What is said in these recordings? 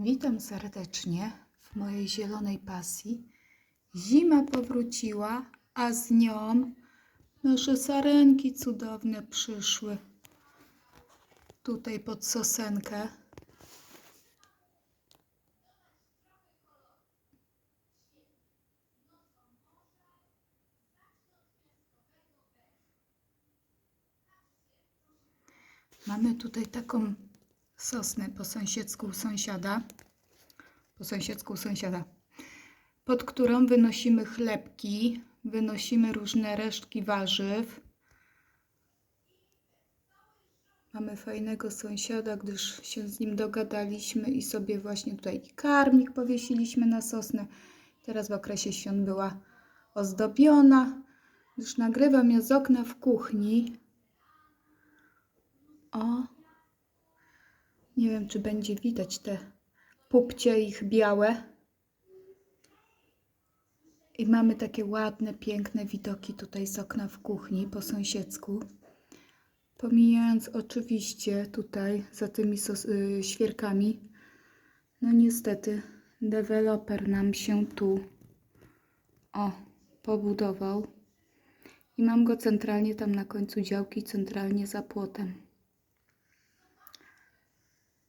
Witam serdecznie w mojej zielonej pasji. Zima powróciła, a z nią nasze sarenki cudowne przyszły. Tutaj pod sosenkę. Mamy tutaj taką sosnę po sąsiedzku sąsiada. Po sąsiedzku sąsiada. Pod którą wynosimy chlebki, wynosimy różne resztki warzyw. Mamy fajnego sąsiada, gdyż się z nim dogadaliśmy i sobie właśnie tutaj karmnik powiesiliśmy na sosnę. Teraz w okresie świąt była ozdobiona, gdyż nagrywam ja z okna w kuchni. O, nie wiem, czy będzie widać te pupcie ich białe. I mamy takie ładne, piękne widoki tutaj z okna w kuchni po sąsiedzku. Pomijając oczywiście tutaj za tymi y, świerkami, no niestety deweloper nam się tu o pobudował i mam go centralnie tam na końcu działki, centralnie za płotem.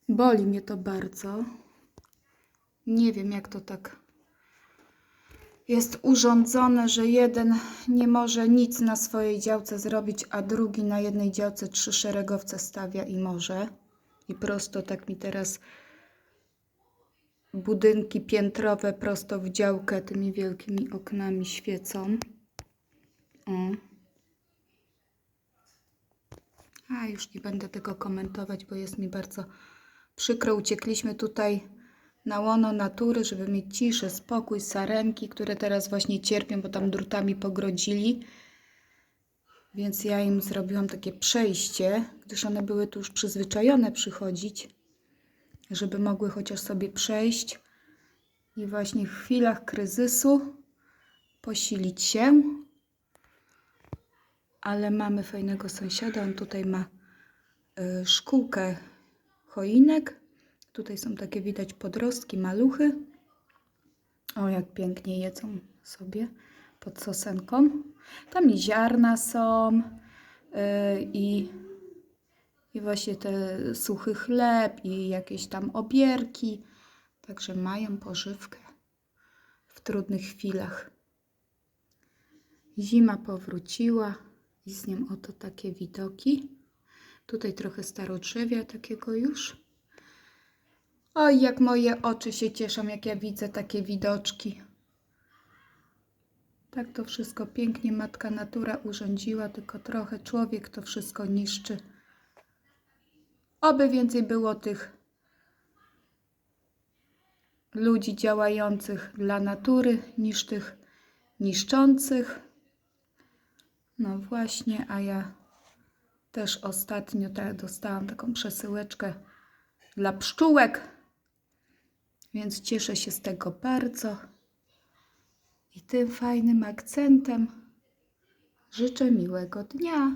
Boli mnie to bardzo. Nie wiem, jak to tak jest urządzone, że jeden nie może nic na swojej działce zrobić, a drugi na jednej działce trzy szeregowce stawia i może. I prosto tak mi teraz budynki piętrowe prosto w działkę tymi wielkimi oknami świecą. O. A już nie będę tego komentować, bo jest mi bardzo przykro. Uciekliśmy tutaj na łono natury, żeby mieć ciszę, spokój, sarenki, które teraz właśnie cierpią, bo tam drutami pogrodzili. Więc ja im zrobiłam takie przejście, gdyż one były tu już przyzwyczajone przychodzić, żeby mogły chociaż sobie przejść i właśnie w chwilach kryzysu posilić się. Ale mamy fajnego sąsiada, on tutaj ma y, szkółkę choinek. Tutaj są takie widać podrostki, maluchy. O, jak pięknie jedzą sobie pod sosenką. Tam i ziarna są yy, i, i właśnie te suchy chleb i jakieś tam obierki. Także mają pożywkę w trudnych chwilach. Zima powróciła i z nią oto takie widoki. Tutaj trochę starodrzewia takiego już. Oj, jak moje oczy się cieszą, jak ja widzę takie widoczki. Tak to wszystko pięknie matka natura urządziła, tylko trochę człowiek to wszystko niszczy. Oby więcej było tych ludzi działających dla natury niż tych niszczących. No właśnie, a ja też ostatnio ta, dostałam taką przesyłeczkę dla pszczółek, więc cieszę się z tego bardzo. I tym fajnym akcentem życzę miłego dnia.